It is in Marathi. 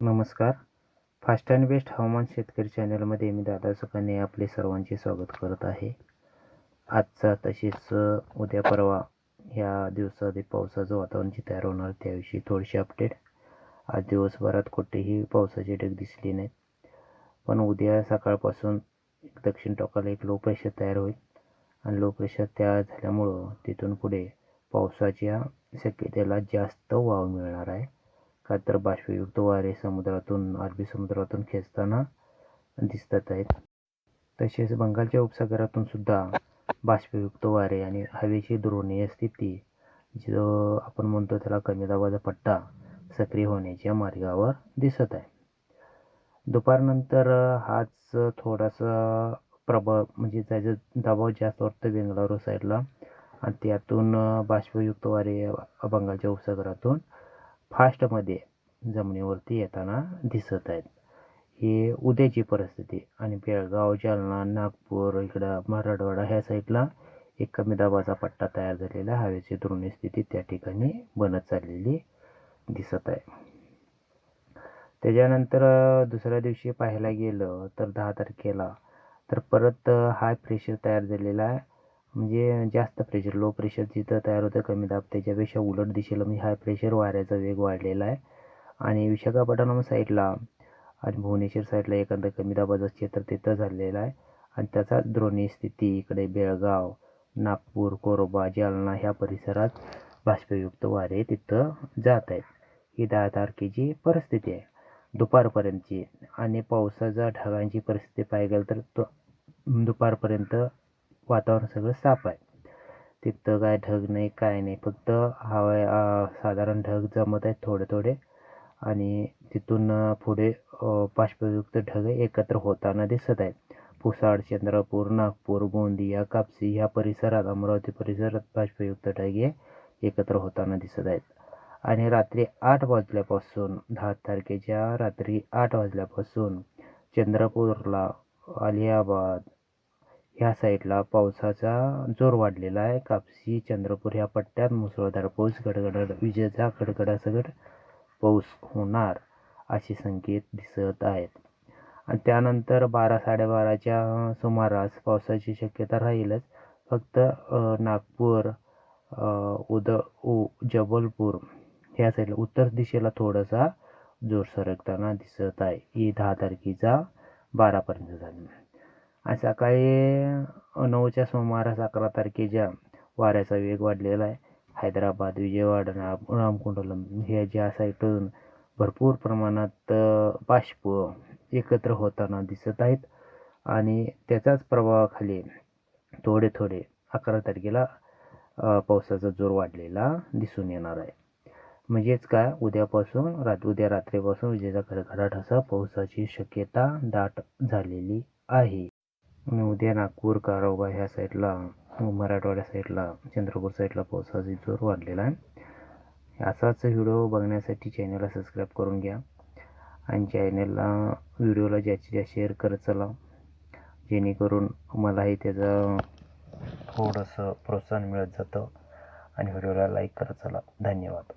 नमस्कार. फास्ट अँड बेस्ट हवामान शेतकरी चॅनलमध्ये मी दादा सुकाने आपले सर्वांचे स्वागत करत आहे. आजचा तसेच उद्या परवा ह्या दिवसात पावसाचं वातावरण जे तयार होणार त्याविषयी थोडीशी अपडेट आज दिवसभरात कुठेही पावसाचे ढग दिसले नाहीत. पण उद्या सकाळपासून दक्षिण टोकाला एक लो प्रेशर तयार होईल. आणि लो प्रेशर तयार झाल्यामुळं तिथून पुढे पावसाच्या शक्यतेला जास्त वाव मिळणार आहे. का तर बाष्पयुक्त वारे समुद्रातून अरबी समुद्रातून खेचताना दिसतात आहेत. तसेच बंगालच्या उपसागरातून सुद्धा बाष्पयुक्त वारे आणि हवेची द्रोणीय स्थिती जो आपण म्हणतो त्याला कमी दाबाचा पट्टा सक्रिय होण्याच्या मार्गावर दिसत आहे. दुपारनंतर हाच थोडासा प्रभाव म्हणजे त्याचा दबाव जास्त वाटतो बेंगलोर साईडला. आणि त्यातून बाष्पयुक्त वारे बंगालच्या उपसागरातून फास्टमध्ये जमिनीवरती येताना दिसत आहेत. ही उद्याची परिस्थिती. आणि बेळगाव जालना नागपूर इकडं मराठवाडा ह्या साईडला एक कमी दाबाचा पट्टा तयार झालेला हवेची द्रोणी स्थिती त्या ठिकाणी बनत चाललेली दिसत आहे. त्याच्यानंतर दुसऱ्या दिवशी पाहायला गेलं तर दहा तारखेला तर परत हाय प्रेशर तयार झालेला आहे. म्हणजे जास्त प्रेशर लो प्रेशर जिथं तयार होतं कमी दाब त्याच्यापेक्षा उलट दिशेला म्हणजे हाय प्रेशर वाऱ्याचा वेग वाढलेला आहे. आणि विशाखापट्टणम साईडला आणि भुवनेश्वर साईडला एखादं कमी दाबाचं क्षेत्र तिथं झालेलं आहे. आणि त्याचा द्रोणी स्थिती इकडे बेळगाव नागपूर कोरोबा जालना ह्या परिसरात बाष्पयुक्त वारे तिथं जात आहेत. ही दहा तारखेची परिस्थिती आहे. दुपारपर्यंतची आणि पावसाच्या ढगांची परिस्थिती पाहिजे गेलं तर तो दुपारपर्यंत वातावरण सगळं साफ आहे. तिथं काय ढग नाही काय नाही. फक्त हवा साधारण ढग जमत आहेत थोडे थोडे. आणि तिथून पुढे अ, बाष्पयुक्त एकत्र होताना दिसत आहेत. पुसाड चंद्रपूर नागपूर गोंदिया कापसी ह्या परिसरात अमरावती परिसरात बाष्पयुक्त ढगे एकत्र होताना दिसत आहेत. आणि रात्री आठ वाजल्यापासून दहा तारखेच्या रात्री आठ वाजल्यापासून चंद्रपूरला अलियाबाद ह्या साईडला पावसाचा जोर वाढलेला आहे. कापसी चंद्रपूर ह्या पट्ट्यात मुसळधार पाऊस गडगडाट विजेचा कडकडासकट पाऊस होणार असे संकेत दिसत आहेत. आणि त्यानंतर बारा साडेबाराच्या सुमारास पावसाची शक्यता राहीलच. फक्त नागपूर उद उ जबलपूर ह्या साईडला उत्तर दिशेला थोडासा जोर सरकताना दिसत आहे. ही दहा तारखेचा बारापर्यंत झाली. आणि सकाळी नऊच्या सुमारास अकरा तारखेच्या वाऱ्याचा वेग वाढलेला आहे. हैदराबाद विजयवाडा राम- रामकुंडलम ह्या ज्या साईटून भरपूर प्रमाणात बाष्प एकत्र होताना दिसत आहेत. आणि त्याचाच प्रभावाखाली थोडे थोडे अकरा तारखेला पावसाचा जोर वाढलेला दिसून येणार आहे. म्हणजेच काय? उद्यापासून रात उद्या रात्रीपासून विजेचा खडखडाट असा पावसाची शक्यता दाट झालेली आहे. उद्या नागपूर कारोबा ह्या साईडला मराठवाड्या साईडला चंद्रपूर साईडला पावसाचा जोर वाढलेला आहे. असाच व्हिडिओ बघण्यासाठी चॅनलला सबस्क्राईब करून घ्या. आणि चॅनलला व्हिडिओला जास्तीत जास्त शेअर करत चला. जेणेकरून मलाही त्याचं थोडंसं प्रोत्साहन मिळत जातं. आणि व्हिडिओला लाईक करत चला. धन्यवाद.